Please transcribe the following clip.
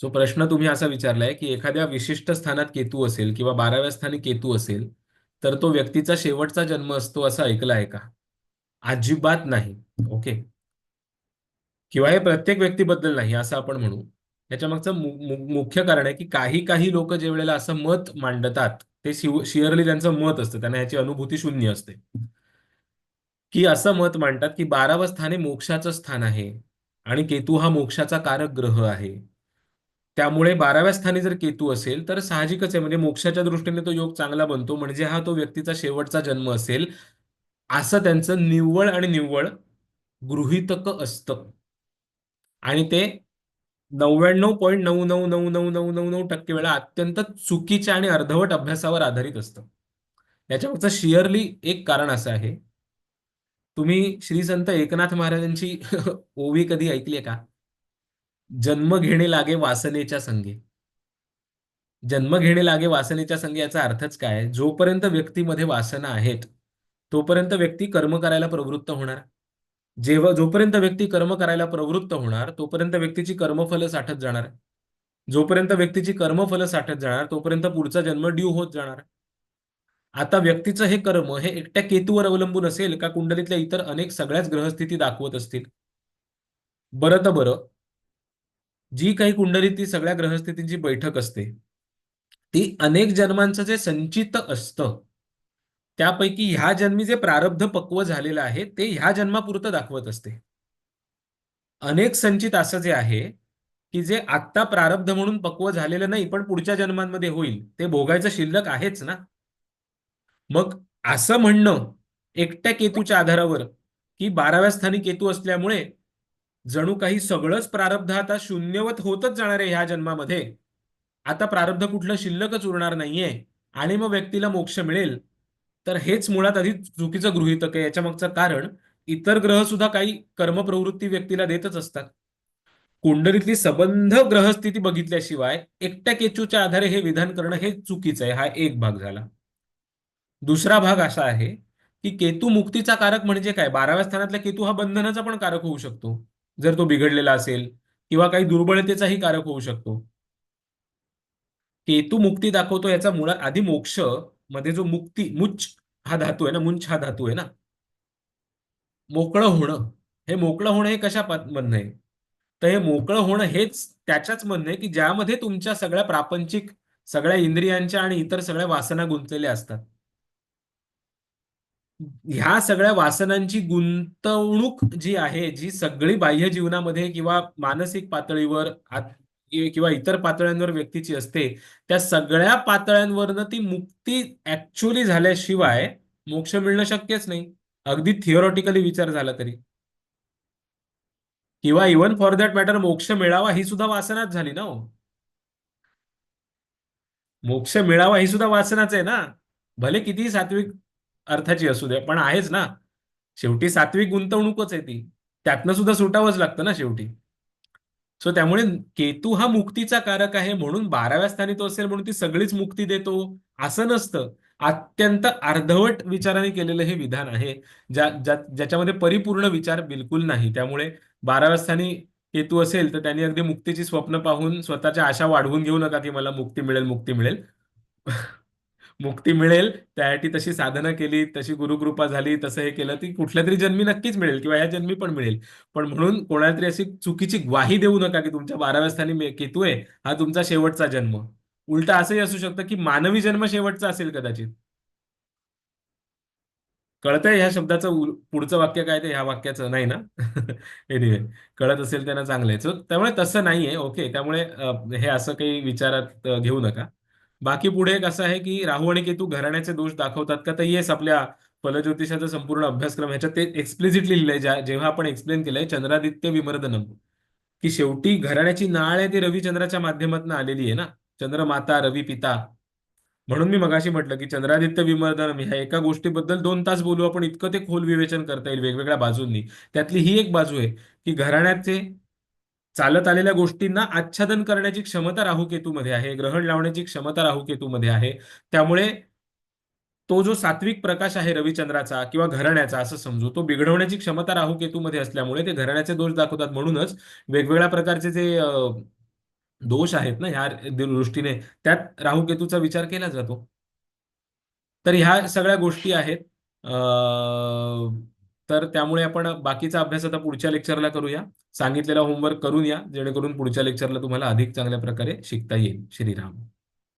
So प्रश्न तुम्ही असा विचारलाय की एखाद्या विशिष्ट स्थानात केतू असेल किंवा बाराव्या स्थानी केतू असेल तर तो व्यक्तीचा शेवटचा जन्म असतो असं ऐकलं आहे का? अजिबात नाही. ओके? किंवा हे प्रत्येक व्यक्तीबद्दल नाही असं आपण म्हणू. याच्या मागचं मुख्य कारण आहे की काही काही लोक जे वेळेला असं मत मांडतात ते शिअरली त्यांचं मत असतं. त्यांना याची अनुभूती शून्य असते. की असं मत मांडतात की बारावं स्थान हे मोक्षाचं स्थान आहे आणि केतू हा मोक्षाचा कारक ग्रह आहे. त्यामुळे बाराव्या स्थानी जर केतू असेल तर साहजिकच आहे. म्हणजे मोक्षाच्या दृष्टीने तो योग चांगला बनतो. म्हणजे हा तो व्यक्तीचा शेवटचा जन्म असेल असं त्यांचं निव्वळ आणि निव्वळ गृहीतक असतं. आणि ते नव्याण्णव पॉईंट नऊ नऊ नऊ नऊ नऊ नऊ नऊ टक्के वेळा अत्यंत चुकीच्या आणि अर्धवट अभ्यासावर आधारित असतं. याच्यामागचं शिअरली एक कारण असं आहे. तुम्ही श्री संत एकनाथ महाराजांची ओवी कधी ऐकली आहे का? जन्म घेणे लागे वासनेच्या संगे. जन्म घेणे लागे वासनेच्या संगे याचा अर्थच काय? जोपर्यंत व्यक्तीमध्ये वासना आहेत तोपर्यंत व्यक्ती कर्म करायला प्रवृत्त होणार. जेव्हा जोपर्यंत व्यक्ती कर्म करायला प्रवृत्त होणार तोपर्यंत व्यक्तीची कर्मफल साठत जाणार. जोपर्यंत व्यक्तीची कर्मफल साठत जाणार तोपर्यंत पुढचा जन्म ड्यू होत जाणार. आता व्यक्तीचं हे कर्म हे एकट्या केतूवर अवलंबून असेल का कुंडलीतल्या इतर अनेक सगळ्याच ग्रहस्थिती दाखवत असतील? बरं तर बरं. जी काही कुंडलीत ती सगळ्या ग्रहस्थितींची बैठक असते ती अनेक जन्मांचं जे संचित असतं त्यापैकी ह्या जन्मी जे प्रारब्ध पक्व झालेलं आहे ते ह्या जन्मापुरतं दाखवत असते. अनेक संचित असं जे आहे की जे आत्ता प्रारब्ध म्हणून पक्व झालेलं नाही पण पुढच्या जन्मांमध्ये होईल ते भोगायचं शिल्लक आहेच ना? मग असं म्हणणं एकट्या केतूच्या आधारावर की बाराव्या स्थानी केतू असल्यामुळे जणू काही सगळंच प्रारब्ध आता शून्यवत होतच जाणार आहे ह्या जन्मामध्ये. आता प्रारब्ध कुठलं शिल्लकच उरणार नाहीये आणि मग व्यक्तीला मोक्ष मिळेल. तर हेच मुळात आधी चुकीचं गृहीतक आहे. याच्या मागचं कारण इतर ग्रह सुद्धा काही कर्मप्रवृत्ती व्यक्तीला देतच असतात. कुंडलीतली सबंध ग्रहस्थिती बघितल्याशिवाय एकट्या केतूच्या आधारे हे विधान करणं हे चुकीचं आहे. हा एक भाग झाला. दुसरा भाग असा आहे की केतू मुक्तीचा कारक म्हणजे काय? बाराव्या स्थानातला केतू हा बंधनाचा पण कारक होऊ शकतो. जर तो बिघडलेला असेल किंवा काही दुर्बलतेचाही कारक होऊ शकतो. केतू मुक्ती दाखवतो याचा मुळात आधी मोक्षमध्ये जो मुक्ती मुच हा धातू आहे ना मुंच हा धातू आहे ना. मोकळं होणं. हे मोकळं होणं हे कशा म्हणणं आहे? तर हे मोकळं होणं हेच त्याच्याच म्हणणं आहे की ज्यामध्ये तुमच्या सगळ्या प्रापंचिक सगळ्या इंद्रियांच्या आणि इतर सगळ्या वासना गुंतलेल्या असतात. ह्या सगळ्या वासनांची गुंतवणूक जी आहे जी सगळी बाह्य जीवनामध्ये किंवा मानसिक पातळीवर किंवा इतर पातळ्यांवर व्यक्तीची असते त्या सगळ्या पातळ्यांवरनं ती मुक्ती ऍक्च्युअली झाल्याशिवाय मोक्ष मिळणं शक्यच नाही. अगदी थिओरॉटिकली विचार झाला तरी. किंवा इव्हन फॉर दॅट मॅटर मोक्ष मिळावा ही सुद्धा वासनाच झाली ना हो. मोक्ष मिळावा ही सुद्धा वासनाच आहे ना. भले किती सात्विक अर्थाची असू दे. पण आहेच ना. शेवटी सात्विक गुंतवणूकच आहे ती. त्यातनं सुद्धा सुटावंच लागतं ना शेवटी. सो त्यामुळे केतू हा मुक्तीचा कारक आहे म्हणून बाराव्या स्थानी तो असेल म्हणून ती सगळीच मुक्ती देतो असं नसतं. अत्यंत अर्धवट विचाराने केलेलं हे विधान आहे. ज्या ज्या ज्याच्यामध्ये परिपूर्ण विचार बिलकुल नाही. त्यामुळे बाराव्या स्थानी केतू असेल तर त्यांनी अगदी मुक्तीची स्वप्न पाहून स्वतःच्या आशा वाढवून घेऊ नका की मला मुक्ती मिळेल मुक्ती मिळेल. मुक्ती मिळेल. त्यासाठी तशी साधना केली तशी गुरुकृपा झाली तसं हे केलं ती कुठल्या तरी जन्मी नक्कीच मिळेल किंवा या जन्मी पण मिळेल. पण म्हणून कोणाला तरी अशी चुकीची ग्वाही देऊ नका की तुमच्या बाराव्या स्थानी केतू आहे हा तुमचा शेवटचा जन्म. उलटा असंही असू शकतं की मानवी जन्म शेवटचा असेल कदाचित. कळतंय ह्या शब्दाचं पुढचं वाक्य काय ते? ह्या वाक्याचं नाही ना? एनिवे कळत असेल त्यांना चांगलं आहे. त्यामुळे तसं नाहीये. ओके त्यामुळे हे असं काही विचारात घेऊ नका. बाकी पुढे कसं असं आहे की राहू आणि केतू घराण्याचे दोष दाखवतात का? तर येस आपल्या फलज्योतिषाचा संपूर्ण अभ्यासक्रम ह्याच्यात ते एक्सप्लिसिटली लिहिलंय. ज्या जेव्हा आपण एक्सप्लेन केलंय चंद्रादित्य विमर्दनम. की शेवटी घराण्याची नाळ आहे ती रविचंद्राच्या माध्यमातून आलेली आहे ना? चंद्रमाता रवी पिता. म्हणून मी मगाशी म्हटलं की चंद्रादित्य विमर्दनम ह्या एका गोष्टीबद्दल दोन तास बोलू आपण इतकं ते खोल विवेचन करता येईल वेगवेगळ्या बाजूंनी. त्यातली ही एक बाजू आहे की घराण्याचे चालत आलेल्या गोष्टींना आच्छादन करण्याची क्षमता राहूकेतूमध्ये आहे ग्रहण लावण्याची क्षमता राहूकेतूमध्ये आहे. त्यामुळे तो जो सात्विक प्रकाश आहे रविचंद्राचा किंवा घराण्याचा असं समजू तो बिघडवण्याची क्षमता राहूकेतूमध्ये असल्यामुळे ते घराण्याचे दोष दाखवतात. म्हणूनच वेगवेगळ्या प्रकारचे जे दोष आहेत ना ह्या दृष्टीने त्यात राहू केतूचा विचार केला जातो. तर ह्या सगळ्या गोष्टी आहेत. अं, तर त्यामुळे आपण बाकीचा अभ्यास आता पुढच्या लेक्चरला करूया. सांगितलेला होमवर्क करून या जेणेकरून पुढच्या लेक्चरला तुम्हाला अधिक चांगल्या प्रकारे शिकता येईल. श्रीराम.